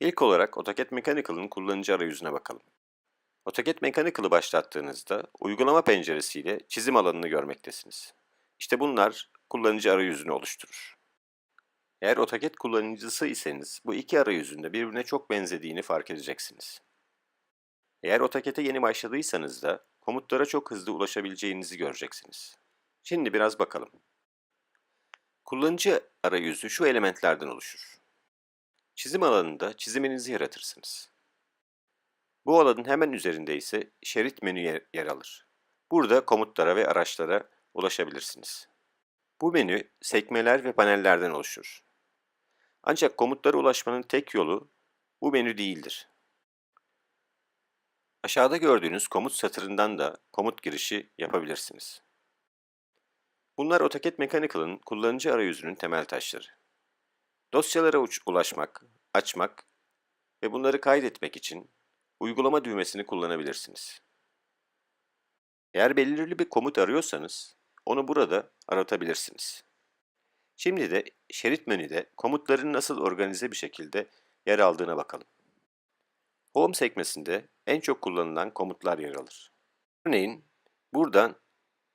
İlk olarak AutoCAD Mechanical'ın kullanıcı arayüzüne bakalım. AutoCAD Mechanical'ı başlattığınızda uygulama penceresiyle çizim alanını görmektesiniz. İşte bunlar kullanıcı arayüzünü oluşturur. Eğer AutoCAD kullanıcısı iseniz bu iki arayüzün de birbirine çok benzediğini fark edeceksiniz. Eğer AutoCAD'e yeni başladıysanız da komutlara çok hızlı ulaşabileceğinizi göreceksiniz. Şimdi biraz bakalım. Kullanıcı arayüzü şu elementlerden oluşur. Çizim alanında çiziminizi yaratırsınız. Bu alanın hemen üzerinde ise şerit menü yer, alır. Burada komutlara ve araçlara ulaşabilirsiniz. Bu menü sekmeler ve panellerden oluşur. Ancak komutlara ulaşmanın tek yolu bu menü değildir. Aşağıda gördüğünüz komut satırından da komut girişi yapabilirsiniz. Bunlar AutoCAD Mechanical'ın kullanıcı arayüzünün temel taşları. Dosyalara ulaşmak, açmak ve bunları kaydetmek için uygulama düğmesini kullanabilirsiniz. Eğer belirli bir komut arıyorsanız onu burada aratabilirsiniz. Şimdi de şerit menüde komutların nasıl organize bir şekilde yer aldığına bakalım. Home sekmesinde en çok kullanılan komutlar yer alır. Örneğin buradan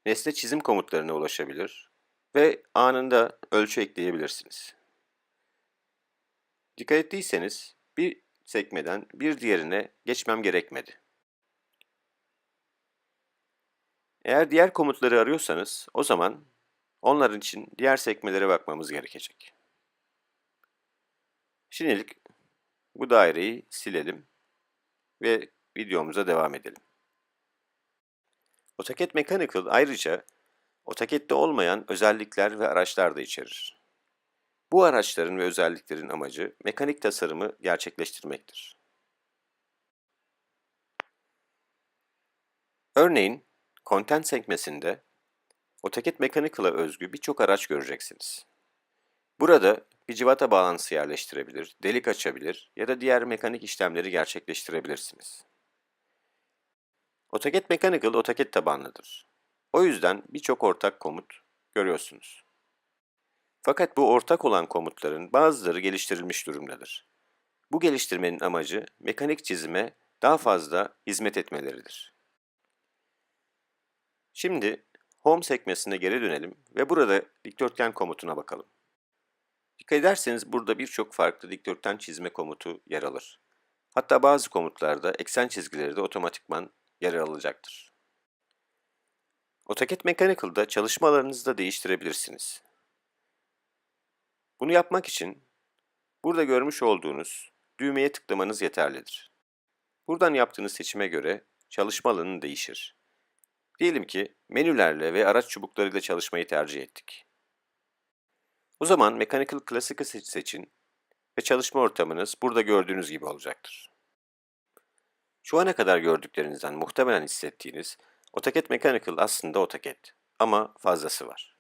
nesne çizim komutlarına ulaşabilir ve anında ölçü ekleyebilirsiniz. Dikkat ettiyseniz bir sekmeden bir diğerine geçmem gerekmedi. Eğer diğer komutları arıyorsanız o zaman onların için diğer sekmelere bakmamız gerekecek. Şimdilik bu daireyi silelim ve videomuza devam edelim. AutoCAD Mechanical ayrıca AutoCAD'de olmayan özellikler ve araçlar da içerir. Bu araçların ve özelliklerin amacı mekanik tasarımı gerçekleştirmektir. Örneğin, Content sekmesinde AutoCAD Mechanical'a özgü birçok araç göreceksiniz. Burada bir civata bağlantısı yerleştirebilir, delik açabilir ya da diğer mekanik işlemleri gerçekleştirebilirsiniz. AutoCAD Mechanical AutoCAD tabanlıdır. O yüzden birçok ortak komut görüyorsunuz. Fakat bu ortak olan komutların bazıları geliştirilmiş durumdadır. Bu geliştirmenin amacı mekanik çizime daha fazla hizmet etmeleridir. Şimdi Home sekmesine geri dönelim ve burada dikdörtgen komutuna bakalım. Dikkat ederseniz burada birçok farklı dikdörtgen çizme komutu yer alır. Hatta bazı komutlarda eksen çizgileri de otomatikman yer alacaktır. AutoCAD Mechanical'da çalışma alanınızı da değiştirebilirsiniz. Bunu yapmak için burada görmüş olduğunuz düğmeye tıklamanız yeterlidir. Buradan yaptığınız seçime göre çalışma alanı değişir. Diyelim ki menülerle ve araç çubuklarıyla çalışmayı tercih ettik. O zaman Mechanical Classic'ı seç- seçin ve çalışma ortamınız burada gördüğünüz gibi olacaktır. Şu ana kadar gördüklerinizden muhtemelen hissettiğiniz AutoCAD Mechanical aslında AutoCAD ama fazlası var.